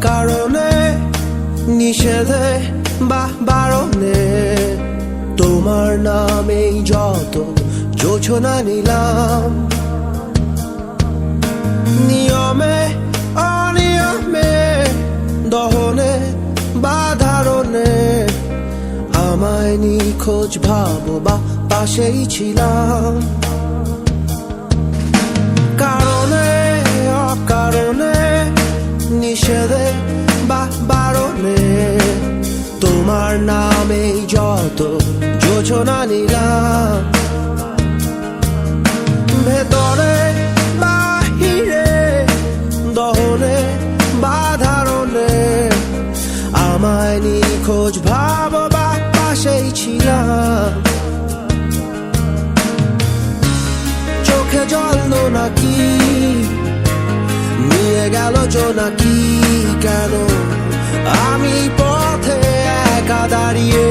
কারণে নিষেধে বা বারণে, তোমার নামেই যত যোজনা নিলাম। নিয়মে, অনিয়মে, দহনে বা ধারণে, আমায় নিখোঁজ ভাবো বা পাশেই ছিলাম। নিষেধে বা বারণে তোমার নামেই যত যোজনা নিলাম। ভেতরে, বাহিরে, দহনে বা ধারণে আমায় নিখোঁজ ভাব বা পাশেই ছিলাম। চোখে জল নাকি গেলো গেল জোনাকি কেন? আমি পথে একা দাঁড়িয়ে